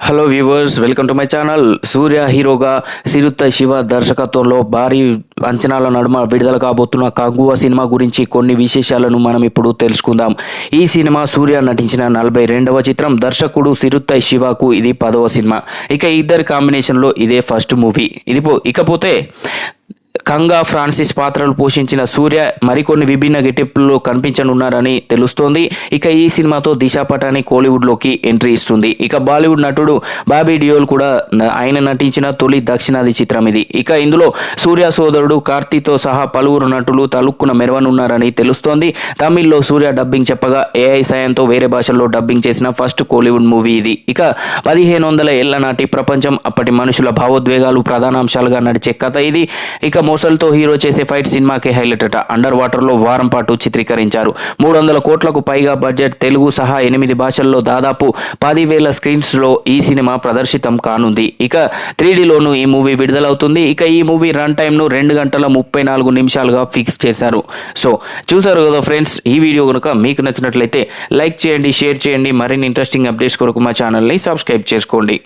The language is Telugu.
Hello viewers welcome to my channel Surya హీరోగా సిరుత్త శివ దర్శకత్వంలో భారీ అంచనాల నడుమ విడుదల కాబోతున్న కంగువ సినిమా గురించి కొన్ని విశేషాలను మనం ఇప్పుడు తెలుసుకుందాం. ఈ సినిమా సూర్య నటించిన నలభై రెండవ చిత్రం దర్శకుడు సిరుత్త శివకు ఇది పదవ సినిమా. ఇక ఇద్దరి కాంబినేషన్లో ఇదే ఫస్ట్ మూవీ ఇది పో- ఇకపోతే కంగా ఫ్రాన్సిస్ పాత్రలు పోషించిన సూర్య మరికొన్ని విభిన్న గెటప్ల్లో కనిపించనున్నారని తెలుస్తోంది. ఇక ఈ సినిమాతో దిశా పటాని కోలీవుడ్లోకి ఎంట్రీ ఇస్తుంది. ఇక బాలీవుడ్ నటుడు బాబీ డియోల్ కూడా ఆయన నటించిన తొలి దక్షిణాది చిత్రం ఇది. ఇక ఇందులో సూర్య సోదరుడు కార్తీతో సహా పలువురు నటులు తలుక్కున మెరవనున్నారని తెలుస్తోంది. తమిళ్ళో సూర్య డబ్బింగ్ చెప్పగా ఏఐ సాయంతో వేరే భాషల్లో డబ్బింగ్ చేసిన ఫస్ట్ కోలీవుడ్ మూవీ ఇది. ఇక పదిహేను వందల ఏళ్ళ నాటి ప్రపంచం అప్పటి మనుషుల భావోద్వేగాలు ప్రధానాంశాలుగా నడిచే కథ ఇది. ఇక మోసల్తో హీరో చేసే ఫైట్ సినిమాకే హైలైట్ అట. అండర్ వాటర్లో వారం పాటు చిత్రీకరించారు. మూడు వందల కోట్లకు పైగా బడ్జెట్ తెలుగు సహా ఎనిమిది భాషల్లో దాదాపు పదివేల స్క్రీన్స్లో ఈ సినిమా ప్రదర్శితం కానుంది. ఇక త్రీడీలోనూ ఈ మూవీ విడుదలవుతుంది. ఇక ఈ మూవీ రన్ టైంను రెండు గంటల ముప్పై నాలుగు నిమిషాలుగా ఫిక్స్ చేశారు. సో చూసారు కదా ఫ్రెండ్స్ ఈ వీడియో కనుక మీకు నచ్చినట్లయితే లైక్ చేయండి షేర్ చేయండి. మరిన్ని ఇంట్రెస్టింగ్ అప్డేట్స్ కొరకు మా ఛానల్ని సబ్స్క్రైబ్ చేసుకోండి.